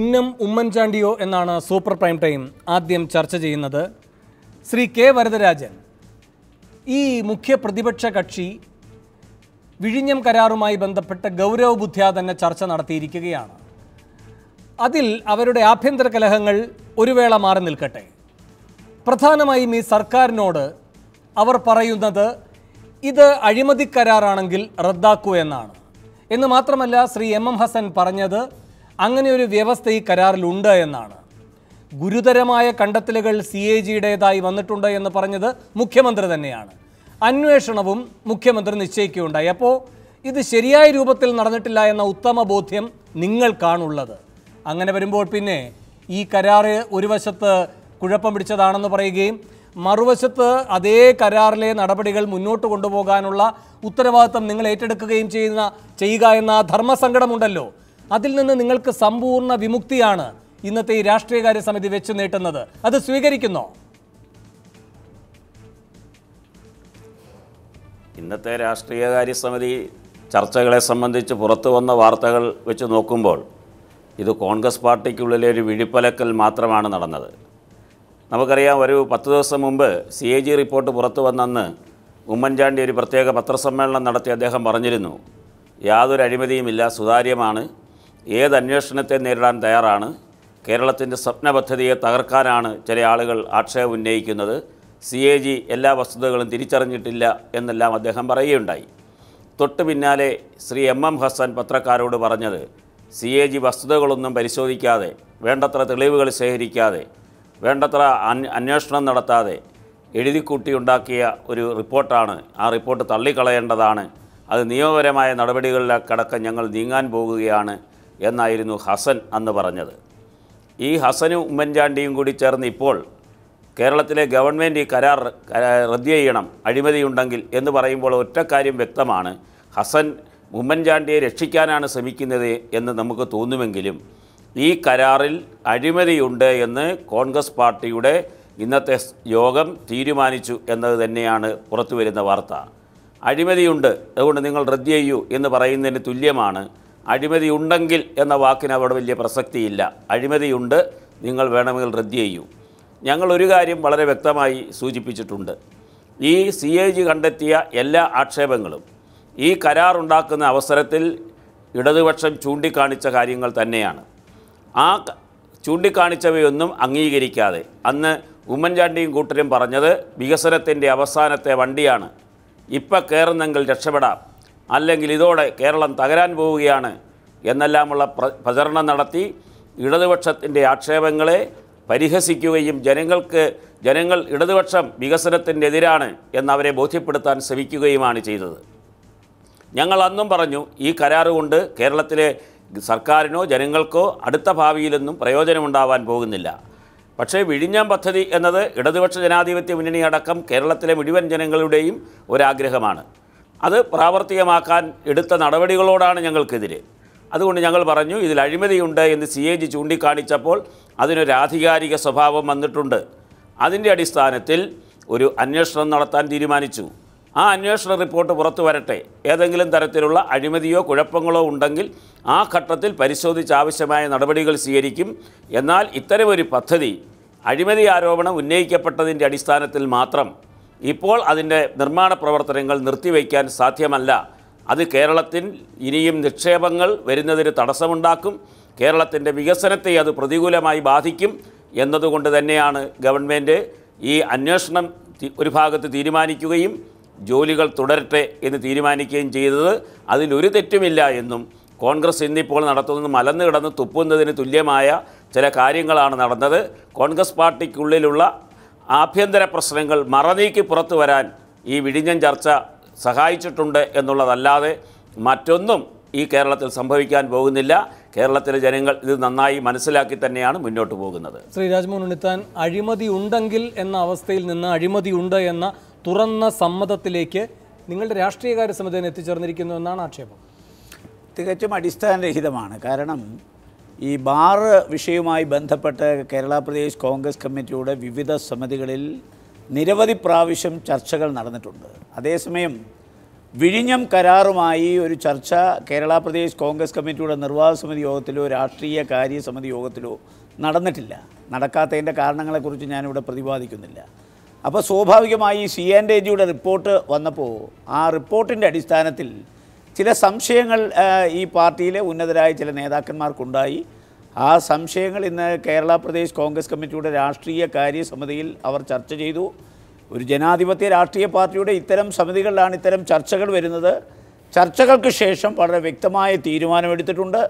ഉന്നം ഉമ്മൻചാണ്ടിയോ എന്നാണ് super prime time ആദ്യം ചർച്ച ചെയ്യുന്നത്. ശ്രീ കെ വരദരാജൻ ഈ മുഖ്യ പ്രതിപക്ഷ കക്ഷി വിഴിഞ്ഞം കരാറുമായി ബന്ധപ്പെട്ട ഗൗരവ ബുദ്ധിയ തന്നെ ചർച്ച നടത്തിയിരിക്കുകയാണ്. അതിൽ അവരുടെ ആഭ്യന്തര കലഹങ്ങൾ ഒരു വേള മാറി നിൽക്കട്ടെ. പ്രധാനമായും ഈ സർക്കാരിനോട് അവർ പറയുന്നത് ഇത് അഴിമതി കരാറാണെങ്കിൽ റദ്ദാക്കൂ എന്നാണ്. എന്ന് മാത്രമല്ല ശ്രീ എം എം ഹസൻ പറഞ്ഞത് അങ്ങനെ ഒരു വ്യവസ്ഥ ഈ കരാറിലുണ്ട് എന്നാണ്. ഗുരുതരമായ കണ്ടെത്തലുകൾ സി എ ജിയുടേതായി വന്നിട്ടുണ്ട് എന്ന് പറഞ്ഞത് മുഖ്യമന്ത്രി തന്നെയാണ്. അന്വേഷണവും മുഖ്യമന്ത്രി നിശ്ചയിക്കുകയുണ്ടായി. അപ്പോൾ ഇത് ശരിയായ രൂപത്തിൽ നടന്നിട്ടില്ല എന്ന ഉത്തമ ബോധ്യം നിങ്ങൾക്കാണുള്ളത് അങ്ങനെ വരുമ്പോൾ പിന്നെ ഈ കരാറ് ഒരു വശത്ത് കുഴപ്പം പിടിച്ചതാണെന്ന് പറയുകയും മറുവശത്ത് അതേ കരാറിലെ നടപടികൾ മുന്നോട്ട് കൊണ്ടുപോകാനുള്ള ഉത്തരവാദിത്തം നിങ്ങൾ ഏറ്റെടുക്കുകയും ചെയ്യുന്ന ചെയ്യുക എന്ന ധർമ്മസങ്കടമുണ്ടല്ലോ. അതിൽ നിന്ന് നിങ്ങൾക്ക് സമ്പൂർണ വിമുക്തിയാണ് ഇന്നത്തെ ഈ രാഷ്ട്രീയകാര്യ സമിതി വെച്ചു നീട്ടുന്നത്. അത് സ്വീകരിക്കുന്നോ? ഇന്നത്തെ രാഷ്ട്രീയകാര്യ സമിതി ചർച്ചകളെ സംബന്ധിച്ച് പുറത്തു വന്ന വാർത്തകൾ വെച്ച് നോക്കുമ്പോൾ ഇത് കോൺഗ്രസ് പാർട്ടിക്കുള്ളിലെ ഒരു വിഴിപ്പലക്കൽ മാത്രമാണ് നടന്നത്. നമുക്കറിയാം ഒരു പത്ത് ദിവസം മുമ്പ് സി എ ജി റിപ്പോർട്ട് പുറത്തു വന്നെന്ന് ഉമ്മൻചാണ്ടി ഒരു പ്രത്യേക പത്രസമ്മേളനം നടത്തി അദ്ദേഹം പറഞ്ഞിരുന്നു. യാതൊരു അഴിമതിയുമില്ല സുതാര്യമാണ്. ഏത് അന്വേഷണത്തെ നേരിടാൻ തയ്യാറാണ്? കേരളത്തിന്റെ സ്വപ്ന പദ്ധതിയെ തകർക്കാനാണ് ചില ആളുകൾ ആക്ഷേപം ഉന്നയിക്കുന്നത്. സി എ ജി എല്ലാ വസ്തുതകളും തിരിച്ചറിഞ്ഞിട്ടില്ല എന്നെല്ലാം അദ്ദേഹം പറയുകയുണ്ടായി. തൊട്ട് പിന്നാലെ ശ്രീ എം എം ഹസൻ പത്രക്കാരോട് പറഞ്ഞത് സി എ ജി വസ്തുതകളൊന്നും പരിശോധിക്കാതെ വേണ്ടത്ര തെളിവുകൾ ശേഖരിക്കാതെ വേണ്ടത്ര അന്വേഷണം നടത്താതെ എഴുതിക്കൂട്ടി ഉണ്ടാക്കിയ ഒരു റിപ്പോർട്ടാണ്. ആ റിപ്പോർട്ട് തള്ളിക്കളയേണ്ടതാണ്. അത് നിയമപരമായ നടപടികളിലേക്കടക്കം ഞങ്ങൾ നീങ്ങാൻ പോകുകയാണ് എന്നായിരുന്നു ഹസൻ അന്ന് പറഞ്ഞത്. ഈ ഹസനും ഉമ്മൻചാണ്ടിയും കൂടി ചേർന്ന് ഇപ്പോൾ കേരളത്തിലെ ഗവൺമെന്റ് ഈ കരാർ കരാ- റദ്ദ് ചെയ്യണം അഴിമതിയുണ്ടെങ്കിൽ എന്ന് പറയുമ്പോൾ ഒറ്റ കാര്യം വ്യക്തമാണ്. ഹസൻ ഉമ്മൻചാണ്ടിയെ രക്ഷിക്കാനാണ് ശ്രമിക്കുന്നത് എന്ന് നമുക്ക് തോന്നുമെങ്കിലും ഈ കരാറിൽ അഴിമതിയുണ്ട് എന്ന് കോൺഗ്രസ് പാർട്ടിയുടെ ഇന്നത്തെ യോഗം തീരുമാനിച്ചു എന്നത് തന്നെയാണ് പുറത്തു വരുന്ന വാർത്ത. അഴിമതിയുണ്ട് അതുകൊണ്ട് നിങ്ങൾ റദ്ദ് ചെയ്യൂ എന്ന് പറയുന്നതിന് തുല്യമാണ്. അഴിമതി ഉണ്ടെങ്കിൽ എന്ന വാക്കിന് അവിടെ വലിയ പ്രസക്തിയില്ല. അഴിമതിയുണ്ട് നിങ്ങൾ വേണമെങ്കിൽ റദ്ദ് ചെയ്യൂ. ഞങ്ങൾ ഒരു കാര്യം വളരെ വ്യക്തമായി സൂചിപ്പിച്ചിട്ടുണ്ട്. ഈ സി എ ജി കണ്ടെത്തിയ എല്ലാ ആക്ഷേപങ്ങളും ഈ കരാറുണ്ടാക്കുന്ന അവസരത്തിൽ ഇടതുപക്ഷം ചൂണ്ടിക്കാണിച്ച കാര്യങ്ങൾ തന്നെയാണ്. ആ ചൂണ്ടിക്കാണിച്ചവയൊന്നും അംഗീകരിക്കാതെ അന്ന് ഉമ്മൻചാണ്ടിയും കൂട്ടരും പറഞ്ഞത് വികസനത്തിന്റെ അവസാനത്തെ വണ്ടിയാണ്. ഇപ്പം കയറുന്നെങ്കിൽ രക്ഷപ്പെടാം. അല്ലെങ്കിൽ ഇതോടെ കേരളം തകരാൻ പോവുകയാണ് എന്നെല്ലാമുള്ള പ്ര- പ്രചരണം നടത്തി ഇടതുപക്ഷത്തിന്റെ ആക്ഷേപങ്ങളെ പരിഹസിക്കുകയും ജനങ്ങൾക്ക് ജനങ്ങൾ ഇടതുപക്ഷം വികസനത്തിന്റെ എതിരാണ് എന്നവരെ ബോധ്യപ്പെടുത്താൻ ശ്രമിക്കുകയുമാണ് ചെയ്തത്. ഞങ്ങൾ അന്നും പറഞ്ഞു ഈ കരാറ് കൊണ്ട് കേരളത്തിലെ സർക്കാരിനോ ജനങ്ങൾക്കോ അടുത്ത ഭാവിയിലൊന്നും പ്രയോജനമുണ്ടാവാൻ പോകുന്നില്ല. പക്ഷേ വിഴിഞ്ഞം പദ്ധതി എന്നത് ഇടതുപക്ഷ ജനാധിപത്യ മുന്നണി അടക്കം കേരളത്തിലെ മുഴുവൻ ജനങ്ങളുടെയും ഒരാഗ്രഹമാണ്. അത് പ്രാവർത്തികമാക്കാൻ എടുത്ത നടപടികളോടാണ് ഞങ്ങൾക്കെതിരെ. അതുകൊണ്ട് ഞങ്ങൾ പറഞ്ഞു ഇതിൽ അഴിമതിയുണ്ട് എന്ന് സി എ ജി ചൂണ്ടിക്കാണിച്ചപ്പോൾ അതിനൊരു ആധികാരിക സ്വഭാവം വന്നിട്ടുണ്ട്. അതിന്റെ അടിസ്ഥാനത്തിൽ ഒരു അന്വേഷണം നടത്താൻ തീരുമാനിച്ചു. ആ അന്വേഷണ റിപ്പോർട്ട് പുറത്തു വരട്ടെ. ഏതെങ്കിലും തരത്തിലുള്ള അഴിമതിയോ കുഴപ്പങ്ങളോ ഉണ്ടെങ്കിൽ ആ ഘട്ടത്തിൽ പരിശോധിച്ച് ആവശ്യമായ നടപടികൾ സ്വീകരിക്കും. എന്നാൽ ഇത്തരമൊരു പദ്ധതി അഴിമതി ആരോപണം ഉന്നയിക്കപ്പെട്ടതിന്റെ അടിസ്ഥാനത്തിൽ മാത്രം ഇപ്പോൾ അതിന്റെ നിർമ്മാണ പ്രവർത്തനങ്ങൾ നിർത്തിവെക്കാൻ സാധ്യമല്ല. അത് കേരളത്തിൽ ഇനിയും നിക്ഷേപങ്ങൾ വരുന്നതിന് തടസ്സമുണ്ടാക്കും. കേരളത്തിന്റെ വികസനത്തെ അത് പ്രതികൂലമായി ബാധിക്കും എന്നതുകൊണ്ട് തന്നെയാണ് ഗവൺമെന്റ് ഈ അന്വേഷണം ഒരു ഭാഗത്ത് തീരുമാനിക്കുകയും ജോലികൾ തുടരട്ടെ എന്ന് തീരുമാനിക്കുകയും ചെയ്തത്. അതിലൊരു തെറ്റുമില്ല എന്നും കോൺഗ്രസ് ഇന്നിപ്പോൾ നടത്തുന്നത് മലന്നു കിടന്ന് തുപ്പുന്നതിന് തുല്യമായ ചില കാര്യങ്ങളാണ് നടന്നത്. കോൺഗ്രസ് പാർട്ടിക്കുള്ളിലുള്ള ആഭ്യന്തര പ്രശ്നങ്ങൾ മറനീക്കി പുറത്തു വരാൻ ഈ വിഴിഞ്ഞം ചർച്ച സഹായിച്ചിട്ടുണ്ട് എന്നുള്ളതല്ലാതെ മറ്റൊന്നും ഈ കേരളത്തിൽ സംഭവിക്കാൻ പോകുന്നില്ല. കേരളത്തിലെ ജനങ്ങൾ ഇത് നന്നായി മനസ്സിലാക്കി തന്നെയാണ് മുന്നോട്ട് പോകുന്നത്. ശ്രീ രാജ്മോഹൻ ഉണ്ണിത്താൻ അഴിമതി ഉണ്ടെങ്കിൽ എന്ന അവസ്ഥയിൽ നിന്ന് അഴിമതി ഉണ്ട് എന്ന തുറന്ന സമ്മതത്തിലേക്ക് നിങ്ങളുടെ രാഷ്ട്രീയകാര്യ സമിതി എത്തിച്ചേർന്നിരിക്കുന്നു എന്നാണ് ആക്ഷേപം. തികച്ചും അടിസ്ഥാനരഹിതമാണ്. കാരണം ഈ ബാർ വിഷയവുമായി ബന്ധപ്പെട്ട് കേരള പ്രദേശ് കോൺഗ്രസ് കമ്മിറ്റിയുടെ വിവിധ സമിതികളിൽ നിരവധി പ്രാവശ്യം ചർച്ചകൾ നടന്നിട്ടുണ്ട്. അതേസമയം വിഴിഞ്ഞം കരാറുമായി ഒരു ചർച്ച കേരള പ്രദേശ് കോൺഗ്രസ് കമ്മിറ്റിയുടെ നിർവാഹക സമിതി യോഗത്തിലോ രാഷ്ട്രീയ കാര്യസമിതി യോഗത്തിലോ നടന്നിട്ടില്ല. നടക്കാത്തതിന്റെ കാരണങ്ങളെക്കുറിച്ച് ഞാനിവിടെ പ്രതിപാദിക്കുന്നില്ല. അപ്പോൾ സ്വാഭാവികമായി സി ആൻഡ് എ ജിയുടെ റിപ്പോർട്ട് വന്നപ്പോൾ ആ റിപ്പോർട്ടിന്റെ അടിസ്ഥാനത്തിൽ ചില സംശയങ്ങൾ ഈ പാർട്ടിയിലെ ഉന്നതരായ ചില നേതാക്കന്മാർക്കുണ്ടായി. ആ സംശയങ്ങൾ ഇന്ന് കേരള പ്രദേശ് കോൺഗ്രസ് കമ്മിറ്റിയുടെ രാഷ്ട്രീയ കാര്യസമിതിയിൽ അവർ ചർച്ച ചെയ്തു. ഒരു ജനാധിപത്യ രാഷ്ട്രീയ പാർട്ടിയുടെ ഇത്തരം സമിതികളിലാണ് ഇത്തരം ചർച്ചകൾ വരുന്നത്. ചർച്ചകൾക്ക് ശേഷം വളരെ വ്യക്തമായ തീരുമാനമെടുത്തിട്ടുണ്ട്.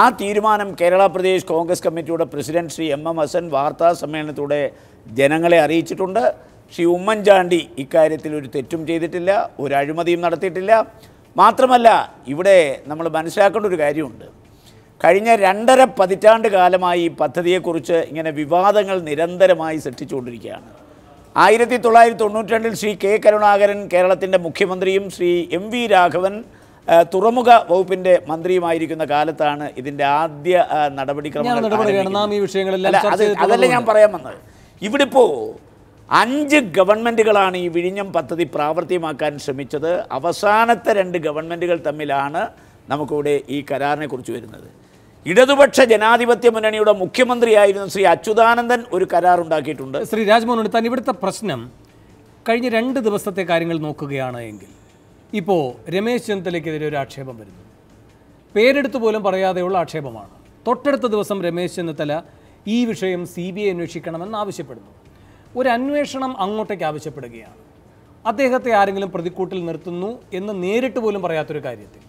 ആ തീരുമാനം കേരള പ്രദേശ് കോൺഗ്രസ് കമ്മിറ്റിയുടെ president Shri M M Hassan വാർത്താ സമ്മേളനത്തിലൂടെ ജനങ്ങളെ അറിയിച്ചിട്ടുണ്ട്. ശ്രീ ഉമ്മൻചാണ്ടി ഇക്കാര്യത്തിൽ ഒരു തെറ്റും ചെയ്തിട്ടില്ല ഒരു അഴിമതിയും നടത്തിയിട്ടില്ല. മാത്രമല്ല ഇവിടെ നമ്മൾ മനസ്സിലാക്കേണ്ട ഒരു കാര്യമുണ്ട്. കഴിഞ്ഞ രണ്ടര പതിറ്റാണ്ട് കാലമായി ഈ പദ്ധതിയെക്കുറിച്ച് ഇങ്ങനെ വിവാദങ്ങൾ നിരന്തരമായി സൃഷ്ടിച്ചുകൊണ്ടിരിക്കുകയാണ്. ആയിരത്തി തൊള്ളായിരത്തി തൊണ്ണൂറ്റി രണ്ടിൽ ശ്രീ കെ കരുണാകരൻ കേരളത്തിന്റെ മുഖ്യമന്ത്രിയും ശ്രീ എം വി രാഘവൻ തുറമുഖ വകുപ്പിന്റെ മന്ത്രിയുമായിരിക്കുന്ന കാലത്താണ് ഇതിന്റെ ആദ്യ നടപടിക്രമങ്ങൾ അതല്ല ഞാൻ. പറയാൻ വന്നത്. ഇവിടെ ഇപ്പോൾ അഞ്ച് ഗവൺമെന്റുകളാണ് ഈ വിഴിഞ്ഞം പദ്ധതി പ്രാവർത്തികമാക്കാൻ ശ്രമിച്ചത്. അവസാനത്തെ രണ്ട് ഗവൺമെന്റുകൾ തമ്മിലാണ് നമുക്കിവിടെ ഈ കരാറിനെക്കുറിച്ച് വരുന്നത്. ഇടതുപക്ഷ ജനാധിപത്യ മുന്നണിയുടെ മുഖ്യമന്ത്രിയായിരുന്ന ശ്രീ അച്യുതാനന്ദൻ ഒരു കരാർ ഉണ്ടാക്കിയിട്ടുണ്ട്. ശ്രീ രാജ്മോഹൻ എടുത്താൽ ഇവിടുത്തെ പ്രശ്നം കഴിഞ്ഞ രണ്ട് ദിവസത്തെ കാര്യങ്ങൾ നോക്കുകയാണ് എങ്കിൽ. ഇപ്പോൾ രമേശ് ചെന്നിത്തലയ്ക്കെതിരെ ഒരു ആക്ഷേപം വരുന്നു. പേരെടുത്ത് പോലും പറയാതെയുള്ള ആക്ഷേപമാണ്. തൊട്ടടുത്ത ദിവസം രമേശ് ചെന്നിത്തല ഈ വിഷയം സി ബി ഐ അന്വേഷിക്കണമെന്ന് ആവശ്യപ്പെടുന്നു. ഒരു അന്വേഷണം അങ്ങോട്ടേക്ക് ആവശ്യപ്പെടുകയാണ്. അദ്ദേഹത്തെ ആരെങ്കിലും പ്രതിക്കൂട്ടിൽ നിർത്തുന്നു എന്ന് നേരിട്ട് പോലും പറയാത്തൊരു കാര്യത്തിൽ.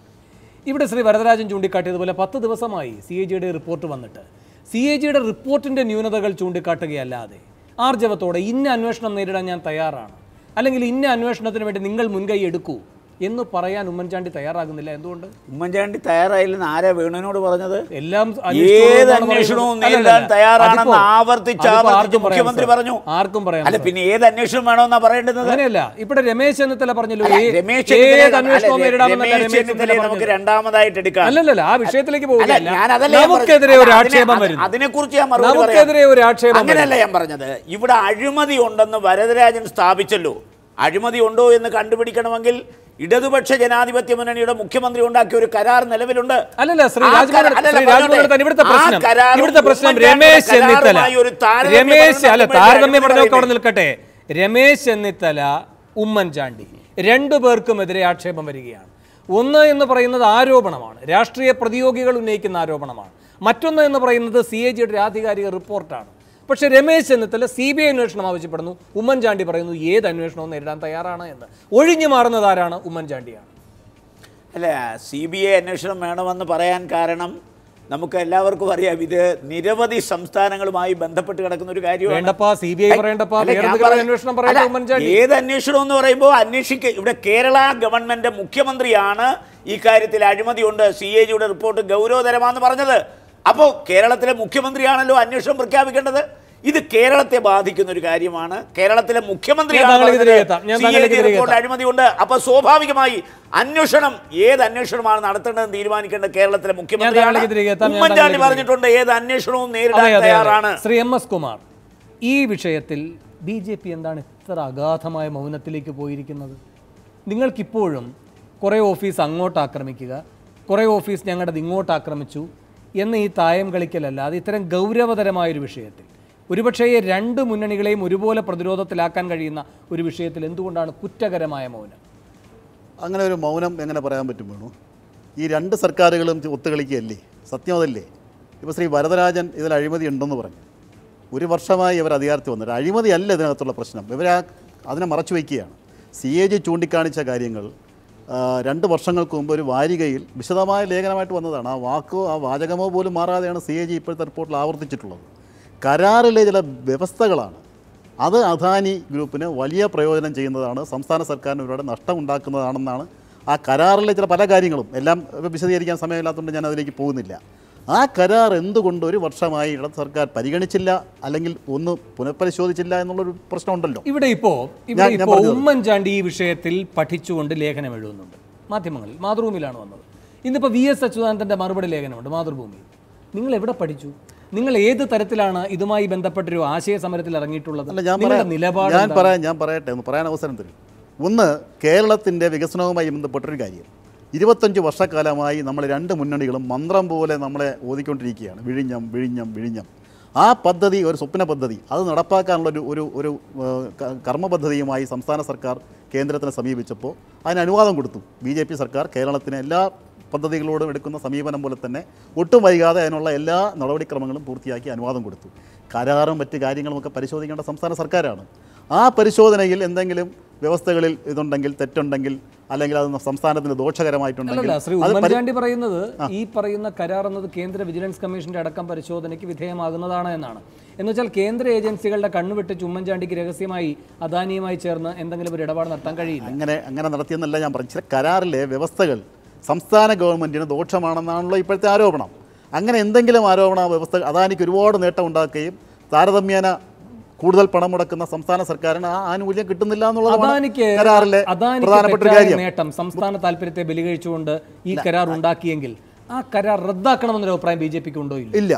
ഇവിടെ ശ്രീ വരദരാജൻ ചൂണ്ടിക്കാട്ടിയതുപോലെ പത്ത് ദിവസമായി സി എ ജിയുടെ റിപ്പോർട്ട് വന്നിട്ട് സി എ ജിയുടെ റിപ്പോർട്ടിന്റെ ന്യൂനതകൾ ചൂണ്ടിക്കാട്ടുകയല്ലാതെ ആർജവത്തോടെ ഇന്ന അന്വേഷണം നേരിടാൻ ഞാൻ തയ്യാറാണ്. അല്ലെങ്കിൽ ഇന്ന അന്വേഷണത്തിന് വേണ്ടി നിങ്ങൾ മുൻകൈ എടുക്കൂ എന്ന് പറയാൻ ഉമ്മൻചാണ്ടി തയ്യാറാകുന്നില്ല. എന്തുകൊണ്ട്? ഉമ്മൻചാണ്ടി തയ്യാറായില്ലെന്ന് ആരാ വേണുവിനോട് പറഞ്ഞത്? എല്ലാം ഏത് അന്വേഷണവും നേരിടാൻ തയ്യാറാണെന്ന് ആവർത്തിച്ച് മുഖ്യമന്ത്രി പറഞ്ഞു. ആർക്കും പറയാം അല്ല പിന്നെ ഏത് അന്വേഷണം വേണമെന്നാ പറയേണ്ടത് അങ്ങനെയല്ല. ഇവിടെ രമേശ് ചെന്നിത്തല പറഞ്ഞല്ലോ രമേശ് ഏത് അന്വേഷണവും നേരിടാമെന്നല്ല നമുക്ക് രണ്ടാമതായിട്ട് എടുക്കാം. അല്ലല്ല ആ വിഷയത്തിലേക്ക് ഞാൻ നമുക്കെതിരെ ഒരു ആക്ഷേപം അതിനെ- വരുന്നു. അതിനെക്കുറിച്ച് ഞാൻ. നമുക്കെതിരെ ഒരു ആക്ഷേപം അങ്ങനെയല്ല ഞാൻ പറഞ്ഞത്. ഇവിടെ അഴിമതി ഉണ്ടെന്ന് വരദരാജൻ സ്ഥാപിച്ചല്ലോ. അഴിമതി ഉണ്ടോ എന്ന് കണ്ടുപിടിക്കണമെങ്കിൽ ഇടതുപക്ഷ ജനാധിപത്യ മുന്നണിയുടെ മുഖ്യമന്ത്രി ഉണ്ടാക്കിയ ഒരു കരാർ നിലവിലുണ്ട്. ഇവിടുത്തെ പ്രശ്നം. രമേശ് ചെന്നിത്തല. താരതമ്യം രമേശ് അല്ല അവിടെ നിൽക്കട്ടെ. രമേശ് ചെന്നിത്തല ഉമ്മൻചാണ്ടി രണ്ടു പേർക്കുമെതിരെ ആക്ഷേപം വരികയാണ്. ഒന്ന് എന്ന് പറയുന്നത് ആരോപണമാണ്. രാഷ്ട്രീയ പ്രതിയോഗികൾ ഉന്നയിക്കുന്ന ആരോപണമാണ്. മറ്റൊന്ന് എന്ന് പറയുന്നത് സി എ ജിയുടെ ആധികാരിക റിപ്പോർട്ടാണ്. പക്ഷേ Ramesh Chennithala C B I അന്വേഷണം ആവശ്യപ്പെടുന്നു. ഉമ്മൻചാണ്ടി പറയുന്നു ഏത് അന്വേഷണവും നേരിടാൻ തയ്യാറാണ് എന്ന്. ഒഴിഞ്ഞു മാറുന്നത് ആരാണ്? ഉമ്മൻചാണ്ടിയാണ്. അല്ല സി ബി ഐ അന്വേഷണം വേണമെന്ന് പറയാൻ കാരണം നമുക്ക് എല്ലാവർക്കും അറിയാം ഇത് നിരവധി സംസ്ഥാനങ്ങളുമായി ബന്ധപ്പെട്ട് കിടക്കുന്ന ഒരു കാര്യമാണ്. ഏത് അന്വേഷണം എന്ന് പറയുമ്പോൾ അന്വേഷിക്ക ഇവിടെ കേരള ഗവൺമെന്റ് മുഖ്യമന്ത്രിയാണ് ഈ കാര്യത്തിൽ അഴിമതിയുണ്ട്. സി എ ജിയുടെ റിപ്പോർട്ട് ഗൗരവതരമാണെന്ന് പറഞ്ഞത്. അപ്പോൾ കേരളത്തിലെ മുഖ്യമന്ത്രിയാണല്ലോ അന്വേഷണം പ്രഖ്യാപിക്കേണ്ടത്? ഇത് കേരളത്തെ ബാധിക്കുന്ന ഒരു കാര്യമാണ്. കേരളത്തിലെ മുഖ്യമന്ത്രി. അഴിമതിയുണ്ട്. അപ്പോൾ സ്വാഭാവികമായി അന്വേഷണം ഏത് അന്വേഷണമാണ് നടത്തേണ്ടതെന്ന് തീരുമാനിക്കേണ്ട കേരളത്തിലെ മുഖ്യമന്ത്രിയാണ്. ഉമ്മൻചാണ്ടി പറഞ്ഞിട്ടുണ്ട് ഏത് അന്വേഷണവും നേരിടാൻ. തയ്യാറാണ്. ശ്രീ എം എസ് കുമാർ ഈ വിഷയത്തിൽ ബി ജെ പി എന്താണ് ഇത്ര അഗാധമായ മൗനത്തിലേക്ക് പോയിരിക്കുന്നത്? നിങ്ങൾക്കിപ്പോഴും കുറേ ഓഫീസ് അങ്ങോട്ട് ആക്രമിക്കുക കുറേ ഓഫീസ് ഞങ്ങളുടെ ഇങ്ങോട്ട് ആക്രമിച്ചു എന്ന ഈ തായം കളിക്കലല്ല. കളിക്കലല്ലാതെ ഇത്തരം ഗൗരവതരമായൊരു വിഷയത്തിൽ. ഒരുപക്ഷേ രണ്ട് മുന്നണികളെയും ഒരുപോലെ പ്രതിരോധത്തിലാക്കാൻ കഴിയുന്ന ഒരു വിഷയത്തിൽ എന്തുകൊണ്ടാണ് കുറ്റകരമായ മൗനം? അങ്ങനെ ഒരു മൗനം എങ്ങനെ പറയാൻ പറ്റും വേണു? ഈ രണ്ട് സർക്കാരുകളും ഒത്തുകളിക്കുകയല്ലേ? സത്യം അതല്ലേ? ഇപ്പോൾ ശ്രീ വരദരാജൻ ഇതിൽ അഴിമതി ഉണ്ടെന്ന് പറഞ്ഞു. ഒരു വർഷമായി ഇവർ അധികാരത്തിൽ വന്നിട്ട്. അഴിമതിയല്ല ഇതിനകത്തുള്ള പ്രശ്നം. ഇവർ അതിനെ മറച്ചു വയ്ക്കുകയാണ്. സി എ ജി ചൂണ്ടിക്കാണിച്ച കാര്യങ്ങൾ രണ്ട് വർഷങ്ങൾക്ക് മുമ്പ് ഒരു വാരികയിൽ വിശദമായ ലേഖനമായിട്ട് വന്നതാണ്. ആ വാക്കോ ആ വാചകമോ പോലും മാറാതെയാണ് സി എ ജി ഇപ്പോഴത്തെ റിപ്പോർട്ടിൽ ആവർത്തിച്ചിട്ടുള്ളത്. കരാറിലെ ചില വ്യവസ്ഥകളാണ്. അത് അദാനി ഗ്രൂപ്പിന് വലിയ പ്രയോജനം ചെയ്യുന്നതാണ്. സംസ്ഥാന സർക്കാരിന് ഒരുപാട് നഷ്ടം ഉണ്ടാക്കുന്നതാണെന്നാണ് ആ കരാറിലെ ചില പല കാര്യങ്ങളും. എല്ലാം വിശദീകരിക്കാൻ സമയമില്ലാത്തതുകൊണ്ട് ഞാൻ അതിലേക്ക് പോകുന്നില്ല. ആ കരാർ എന്തുകൊണ്ട് ഒരു വർഷമായി ഇടത് സർക്കാർ പരിഗണിച്ചില്ല? അല്ലെങ്കിൽ ഒന്ന് പുനഃപരിശോധിച്ചില്ല എന്നുള്ളൊരു പ്രശ്നമുണ്ടല്ലോ. ഇവിടെ ഇപ്പോ ഇവിടെ ഇപ്പോൾ ഉമ്മൻചാണ്ടി ഈ വിഷയത്തിൽ പഠിച്ചുകൊണ്ട് ലേഖനം എഴുതുന്നുണ്ട്. മാധ്യമങ്ങളിൽ മാതൃഭൂമിയിലാണ് വന്നത്. ഇന്നിപ്പോൾ വി എസ് അച്യുതാനന്ദന്റെ മറുപടി ലേഖനമുണ്ട് മാതൃഭൂമിയിൽ. നിങ്ങൾ എവിടെ പഠിച്ചു? നിങ്ങൾ ഏത് തരത്തിലാണ് ഇതുമായി ബന്ധപ്പെട്ടൊരു ആശയ സമരത്തിൽ ഇറങ്ങിയിട്ടുള്ളത് നിലപാട് ഞാൻ? പറയാം ഞാൻ പറയട്ടെ ഒന്ന് പറയാൻ അവസരം തരും. ഒന്ന് കേരളത്തിന്റെ വികസനവുമായി ബന്ധപ്പെട്ടൊരു കാര്യം. ഇരുപത്തഞ്ച് വർഷക്കാലമായി നമ്മൾ രണ്ട് മുന്നണികളും മന്ത്രം പോലെ നമ്മളെ ഓതിക്കൊണ്ടിരിക്കുകയാണ്. വിഴിഞ്ഞം വിഴിഞ്ഞം വിഴിഞ്ഞം. ആ പദ്ധതി ഒരു സ്വപ്ന പദ്ധതി അത് നടപ്പാക്കാനുള്ള ഒരു ഒരു ഒരു കർമ്മ പദ്ധതിയുമായി സംസ്ഥാന സർക്കാർ കേന്ദ്രത്തിനെ സമീപിച്ചപ്പോൾ അതിന് അനുവാദം കൊടുത്തു. ബി ജെ പി സർക്കാർ കേരളത്തിന് എല്ലാ പദ്ധതികളോടും എടുക്കുന്ന സമീപനം പോലെ തന്നെ ഒട്ടും വൈകാതെ അതിനുള്ള എല്ലാ നടപടിക്രമങ്ങളും പൂർത്തിയാക്കി അനുവാദം കൊടുത്തു. കരാറും മറ്റ് കാര്യങ്ങളുമൊക്കെ പരിശോധിക്കേണ്ട സംസ്ഥാന സർക്കാരാണ്. ആ പരിശോധനയിൽ എന്തെങ്കിലും വ്യവസ്ഥകളിൽ ഇതുണ്ടെങ്കിൽ തെറ്റുണ്ടെങ്കിൽ അല്ലെങ്കിൽ അത് സംസ്ഥാനത്തിന് ദോഷകരമായിട്ടുണ്ടെങ്കിൽ പറയുന്നത് ഈ പറയുന്ന കരാർ എന്നത് കേന്ദ്ര വിജിലൻസ് കമ്മീഷന്റെ അടക്കം പരിശോധനയ്ക്ക് വിധേയമാകുന്നതാണ് എന്നാണ്. എന്ന് വെച്ചാൽ കേന്ദ്ര ഏജൻസികളുടെ കണ്ണുവിട്ട് ചുമ്മൻചാണ്ടിക്ക് രഹസ്യമായി അദാനിയുമായി ചേർന്ന് എന്തെങ്കിലും ഒരു ഇടപാട് നടത്താൻ കഴിയില്ല. അങ്ങനെ അങ്ങനെ നടത്തിയെന്നല്ല ഞാൻ പറഞ്ഞു ചില കരാറിലെ വ്യവസ്ഥകൾ സംസ്ഥാന ഗവൺമെന്റിന് ദോഷമാണെന്നാണല്ലോ ഇപ്പോഴത്തെ ആരോപണം. അങ്ങനെ എന്തെങ്കിലും ആരോപണ വ്യവസ്ഥ അദാനിക്ക് ഒരുപാട് നേട്ടം ഉണ്ടാക്കുകയും താരതമ്യേന കൂടുതൽ പണം മുടക്കുന്ന സംസ്ഥാന സർക്കാരിന് ആ ആനുകൂല്യം കിട്ടുന്നില്ല എന്നുള്ളതാണ് പ്രധാനപ്പെട്ട കാര്യം. നേട്ടം സംസ്ഥാന താല്പര്യത്തെ ബലികഴിച്ചുകൊണ്ട് ഈ കരാർ ഉണ്ടാക്കിയെങ്കിൽ ആ കരാർ റദ്ദാക്കണമെന്നൊരു അഭിപ്രായം ബി ജെ പിക്ക് ഉണ്ടോ ഇല്ല? ഇല്ല.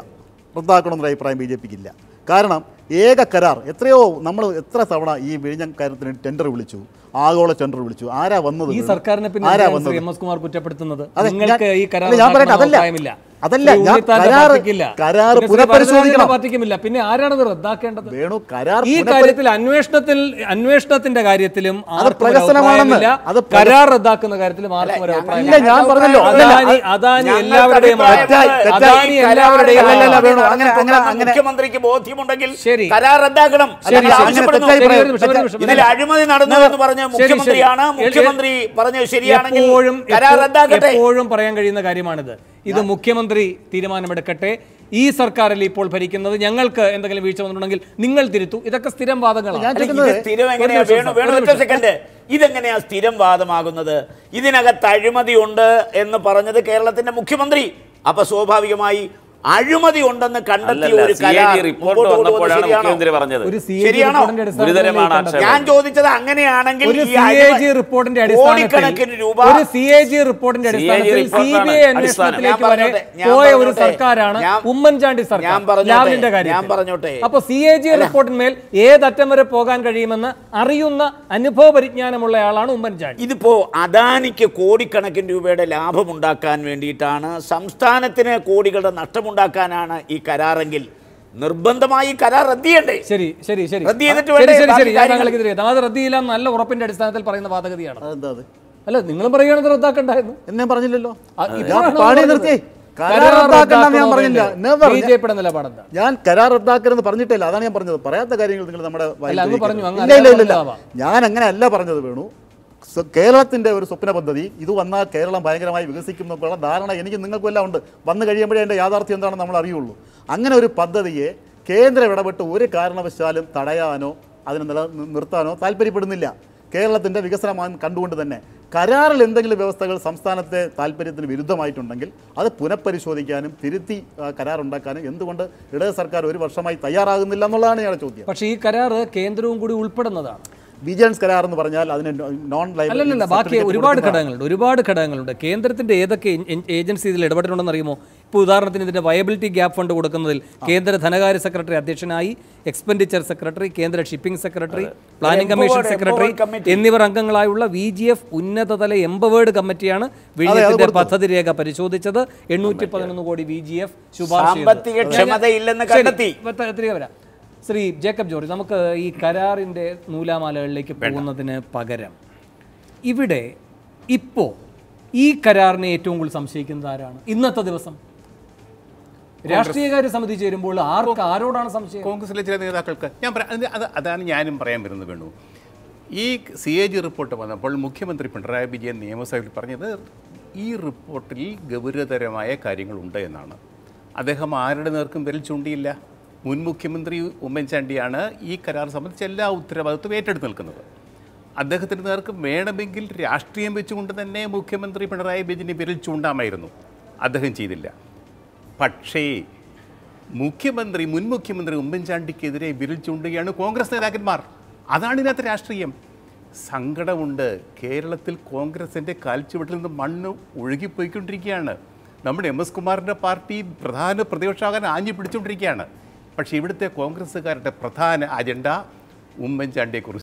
റദ്ദാക്കണമെന്നൊരു അഭിപ്രായം ബി ജെ പിക്ക് ഇല്ല കാരണം ഏക കരാർ എത്രയോ നമ്മൾ എത്ര തവണ ഈ വിഴിഞ്ഞം കാര്യത്തിന് ടെൻഡർ വിളിച്ചു ആഗോള ടെൻഡർ വിളിച്ചു. ആരാ വന്നത്? ഈ സർക്കാരിനെ പിന്നെ ആരാ വന്നത്? എം എസ് കുമാർ കുറ്റപ്പെടുത്തുന്നത്? അതല്ല. അതല്ല, ഞാൻ കരാർ-. കരാർ പുനഃപരിശോധിക്കണം. പിന്നെ ആരാണത് റദ്ദാക്കേണ്ടത്? വേണു കരാർ ഈ കാര്യത്തിൽ അന്വേഷണത്തിൽ അന്വേഷണത്തിന്റെ കാര്യത്തിലും അത് ഒരു അത് കരാർ റദ്ദാക്കുന്ന കാര്യത്തിലും ആർക്കും ഒരു അഭിപ്രായമില്ല. ഇല്ല ഞാൻ പറഞ്ഞല്ലോ. അതല്ല അദാനി അദാനി എല്ലാവരുടെയും അദാനി എല്ലാവരുടെയും മുഖ്യമന്ത്രിക്ക് ബോധ്യമുണ്ടെങ്കിൽ ശരി. കരാർ റദ്ദാക്കണം. ഇതിൽ അഴിമതി നടന്നു എന്ന് പറഞ്ഞ മുഖ്യമന്ത്രിയാണ്. മുഖ്യമന്ത്രി പറഞ്ഞത് ശരിയാണെങ്കിൽ എപ്പോഴും കരാർ റദ്ദാക്കട്ടെ. എപ്പോഴും പറയാൻ കഴിയുന്ന കാര്യമാണിത്. ഇത് മുഖ്യമന്ത്രി തീരുമാനമെടുക്കട്ടെ. ഈ സർക്കാരിൽ ഇപ്പോൾ ഭരിക്കുന്നത്? ഞങ്ങൾക്ക് എന്തെങ്കിലും വീഴ്ച വന്നിട്ടുണ്ടെങ്കിൽ നിങ്ങൾ തിരുത്തു. ഇതൊക്കെ സ്ഥിരം വാദങ്ങളാണ് ഇതെങ്ങനെയാ സ്ഥിരം വാദമാകുന്നത്? ഇതിനകത്ത് അഴിമതി ഉണ്ട് എന്ന് പറഞ്ഞത് കേരളത്തിന്റെ മുഖ്യമന്ത്രി. അപ്പൊ സ്വാഭാവികമായി അഴിമതി ഉണ്ടെന്ന് കണ്ടെത്തിയ ഒരു ശരിയാണോ? ഞാൻ ചോദിച്ചത് അങ്ങനെയാണെങ്കിൽ കോടിക്കണക്കിന് അടിസ്ഥാനത്തിൽ രൂപ ഒരു സി എ ജി റിപ്പോർട്ടിന്റെ അടിസ്ഥാനത്തിൽ സി ബി ഐ അന്വേഷണത്തിലേക്ക് ഞാൻ വരെ പോയ ഒരു. സർക്കാരാണ് ഉമ്മൻചാണ്ടി സർക്കാർ. ഞാൻ പറഞ്ഞോട്ടെ, ഞാൻ കാര്യത്തിൽ. പറഞ്ഞോട്ടെ. അപ്പൊ സി എ ജി റിപ്പോർട്ടിന്മേൽ ഏതറ്റം വരെ പോകാൻ കഴിയുമെന്ന് അറിയുന്ന അനുഭവ പരിജ്ഞാനമുള്ള ആളാണ് ഉമ്മൻചാണ്ടി. ഇതിപ്പോ അദാനിക്ക് കോടിക്കണക്കിന് രൂപയുടെ ലാഭം ലാഭമുണ്ടാക്കാൻ വേണ്ടിയിട്ടാണ് സംസ്ഥാനത്തിന് കോടികളുടെ നഷ്ടമുണ്ടാക്കാനാണ് ഈ കരാറെങ്കിൽ നിർബന്ധമായി കരാർ റദ്ദ് ചെയ്യണ്ടേ? ശരി ശരി ശരി. റദ്ദ് ചെയ്തിട്ട് ശരി ശരി ശരി ഞാൻ എതിരെ അത് റദ്ദിയില്ല നല്ല ഉറപ്പിന്റെ അടിസ്ഥാനത്തിൽ പറയുന്ന വാദഗതിയാണ്. അതെന്താ അത്? അല്ല നിങ്ങളും പറയുകയാണെങ്കിൽ റദ്ദാക്കണ്ടായിരുന്നു എന്നെ പറഞ്ഞില്ലല്ലോ. പാടി നിർത്തി. കരാർ റദ്ദാക്കണ്ട റദ്ദാക്കണ്ടെന്ന് ഞാൻ കരാർ റദ്ദാക്കരുതെന്ന് പറഞ്ഞിട്ടില്ല. അതാണ് ഞാൻ പറഞ്ഞത്. പറയാത്ത കാര്യങ്ങൾ നിങ്ങൾ നമ്മുടെ വായിൽ അല്ല, അങ്ങ് പറഞ്ഞു, അങ്ങ് ഇല്ല, ഇല്ല, ഇല്ല, ഇല്ല. ഞാൻ അങ്ങനെ അല്ല പറഞ്ഞത് വേണു. കേരളത്തിന്റെ ഒരു സ്വപ്ന പദ്ധതി ഇത് വന്നാൽ കേരളം ഭയങ്കരമായി വികസിക്കും എന്നൊക്കെയുള്ള ധാരണ എനിക്ക് നിങ്ങൾക്കും എല്ലാം ഉണ്ട്. വന്നു കഴിയുമ്പോഴേ എന്റെ യാഥാർത്ഥ്യം എന്താണെന്ന് നമ്മൾ അറിയുള്ളൂ. അങ്ങനെ ഒരു പദ്ധതിയെ കേന്ദ്രം ഇടപെട്ട് ഒരു കാരണവശാലും തടയാനോ അതിനെ നില നിർത്താനോ താല്പര്യപ്പെടുന്നില്ല. കേരളത്തിന്റെ വികസനം കണ്ടുകൊണ്ട് തന്നെ കരാറിൽ എന്തെങ്കിലും വ്യവസ്ഥകൾ സംസ്ഥാനത്തെ താല്പര്യത്തിന് വിരുദ്ധമായിട്ടുണ്ടെങ്കിൽ അത് പുനഃപരിശോധിക്കാനും തിരുത്തി കരാറുണ്ടാക്കാനും എന്തുകൊണ്ട് ഇടത് സർക്കാർ ഒരു വർഷമായി തയ്യാറാകുന്നില്ല എന്നുള്ളതാണ് ഞങ്ങളുടെ ചോദ്യം. പക്ഷേ ഈ കരാറ് കേന്ദ്രവും കൂടി ഉൾപ്പെടുന്നതാണ്. വിജിലൻസ് കരാർ എന്ന് പറഞ്ഞാൽ അതിന് നോൺ അല്ലല്ല ബാക്കി ഒരുപാട് ഘടകങ്ങളുണ്ട് ഒരുപാട് ഘടകങ്ങളുണ്ട്. കേന്ദ്രത്തിന്റെ ഏതൊക്കെ ഏജൻസി ഇതിൽ ഇടപെട്ടിട്ടുണ്ടെന്ന് അറിയുമോ? ഇപ്പോൾ ഉദാഹരണത്തിന് ഇതിന്റെ വയബിലിറ്റി ഗ്യാപ്പ് ഫണ്ട് കൊടുക്കുന്നതിൽ കേന്ദ്ര ധനകാര്യ സെക്രട്ടറി അധ്യക്ഷനായി എക്സ്പെൻഡിച്ചർ സെക്രട്ടറി കേന്ദ്ര shipping secretary planning commission secretary. എന്നിവർ അംഗങ്ങളായുള്ള വി ജി എഫ് ഉന്നതതല എംപവേർഡ് കമ്മിറ്റിയാണ് വിഴിഞ്ഞത്തിന്റെ പദ്ധതി രേഖ പരിശോധിച്ചത്. എണ്ണൂറ്റി പതിനൊന്ന് കോടി വി ജി എഫ് ശുപാർശ ശരി, ജേക്കബ് ജോർജ് നമുക്ക് ഈ കരാറിന്റെ നൂലാമാലകളിലേക്ക് പോകുന്നതിന് പകരം ഇവിടെ ഇപ്പോൾ ഈ കരാറിനെ ഏറ്റവും കൂടുതൽ സംശയിക്കുന്നത് ആരാണ്? ഇന്നത്തെ ദിവസം. രാഷ്ട്രീയകാര്യ സമിതി ചേരുമ്പോൾ ആർക്ക് ആരോടാണ് സംശയം? കോൺഗ്രസിലെ ചില നേതാക്കൾക്ക് ഞാൻ പറയാം. അത് അത് അതാണ് ഞാനും പറയാൻ വരുന്നത് വേണു. ഈ സി എ ജി റിപ്പോർട്ട് വന്നപ്പോൾ മുഖ്യമന്ത്രി പിണറായി വിജയൻ നിയമസഭയിൽ പറഞ്ഞത് ഈ റിപ്പോർട്ടിൽ ഗൗരവതരമായ കാര്യങ്ങളുണ്ട് എന്നാണ്. അദ്ദേഹം ആരുടെ നേർക്കും വിരൽ ചൂണ്ടിയില്ല. മുൻ മുഖ്യമന്ത്രി ഉമ്മൻചാണ്ടിയാണ് ഈ കരാർ സംബന്ധിച്ച് എല്ലാ ഉത്തരവാദിത്വം ഏറ്റെടുത്ത് നിൽക്കുന്നത്. അദ്ദേഹത്തിന് നേർക്ക് വേണമെങ്കിൽ രാഷ്ട്രീയം വെച്ചുകൊണ്ട് തന്നെ മുഖ്യമന്ത്രി പിണറായി വിജയന്റെ പേരിൽ ചൂണ്ടാമായിരുന്നു. അദ്ദേഹം ചെയ്തില്ല. പക്ഷേ മുഖ്യമന്ത്രി മുൻ മുഖ്യമന്ത്രി ഉമ്മൻചാണ്ടിക്കെതിരെ വിരൽ ചൂണ്ടുകയാണ് കോൺഗ്രസ് നേതാക്കന്മാർ. അതാണ് ഇതിനകത്ത് രാഷ്ട്രീയം. സങ്കടമുണ്ട്. കേരളത്തിൽ കോൺഗ്രസിന്റെ കാൽച്ചുവട്ടിൽ നിന്ന് മണ്ണ് ഒഴുകിപ്പോയിക്കൊണ്ടിരിക്കുകയാണ്. നമ്മുടെ എം എസ് കുമാറിന്റെ പാർട്ടി പ്രധാന പ്രതിപക്ഷമാകാൻ ആഞ്ഞു പിടിച്ചുകൊണ്ടിരിക്കുകയാണ് പക്ഷേ ഇവിടുത്തെ കോൺഗ്രസ്സുകാരുടെ പ്രധാന അജണ്ട ഉമ്മൻചാണ്ടിയെക്കുറിച്ച്.